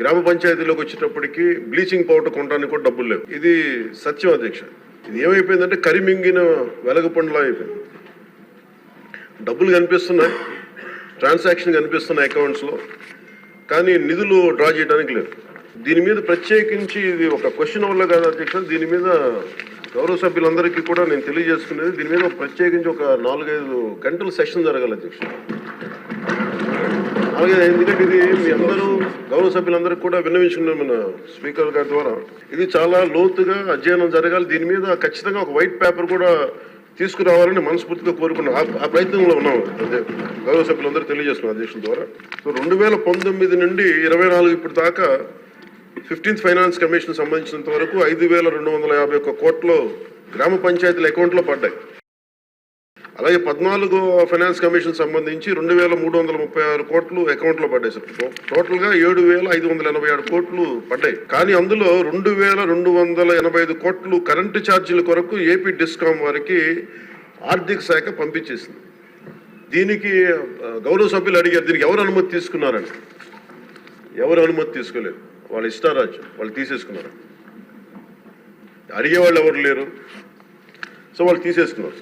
గ్రామ పంచాయతీలోకి వచ్చేటప్పటికి bleaching powder కొనడానికి కూడా డబ్బులు లేవు. ఇది సత్యం అధ్యక్ష. ఇది ఏమైపోయిందంటే కరిమింగిన వెలగపండులా అయిపోయింది. డబ్బులు కనిపిస్తున్నాయి ట్రాన్సాక్షన్ కనిపిస్తున్నాయి అకౌంట్స్లో కానీ నిధులు డ్రా చేయడానికి లేదు దీని మీద ప్రత్యేకించి ఇది ఒక క్వశ్చన్ వల్ల కాదు అధ్యక్ష. దీని మీద గౌరవ సభ్యులందరికీ కూడా నేను తెలియజేసుకునేది దీని మీద ప్రత్యేకించి ఒక నాలుగైదు గంటల సెషన్ జరగాలి అధ్యక్ష. అలాగే ఎందుకంటే ఇది మీ అందరూ గౌరవ సభ్యులందరికీ కూడా విన్నవించుకున్నాం మన స్పీకర్ గారి ద్వారా ఇది చాలా లోతుగా అధ్యయనం జరగాలి. దీని మీద ఖచ్చితంగా ఒక వైట్ పేపర్ కూడా తీసుకురావాలని మనస్ఫూర్తిగా కోరుకున్నాం ఆ- ప్రయత్నంలో ఉన్నాం. అదే గౌరవ సభ్యులందరూ తెలియజేస్తున్నాం అధ్యక్షుల ద్వారా. సో రెండు వేల పంతొమ్మిది నుండి ఇరవై నాలుగు ఇప్పుడు దాకా ఫిఫ్టీన్త్ ఫైనాన్స్ కమిషన్ సంబంధించినంత వరకు ఐదు వేల రెండు వందల యాభై ఒక్క కోట్లు గ్రామ పంచాయతీల అకౌంట్లో పడ్డాయి. అలాగే పద్నాలుగు ఫైనాన్స్ కమిషన్ సంబంధించి రెండు వేల మూడు వందల ముప్పై ఆరు కోట్లు అకౌంట్లో పడ్డాయి సార్. టోటల్ టోటల్గా ఏడు వేల ఐదు వందల ఎనభై ఆరు కోట్లు పడ్డాయి. కానీ అందులో రెండు వేల రెండు వందల ఎనభై ఐదు కోట్లు కరెంటు ఛార్జీల కొరకు ఏపీ డిస్కాం వారికి ఆర్థిక శాఖ పంపించేసింది. దీనికి గౌరవ సభ్యులు అడిగారు దీనికి ఎవరు అనుమతి తీసుకున్నారని. ఎవరు అనుమతి తీసుకోలేదు. వాళ్ళ ఇష్టారాజు వాళ్ళు తీసేసుకున్నారు. అడిగేవాళ్ళు ఎవరు లేరు. సో వాళ్ళు తీసేసుకున్నారు.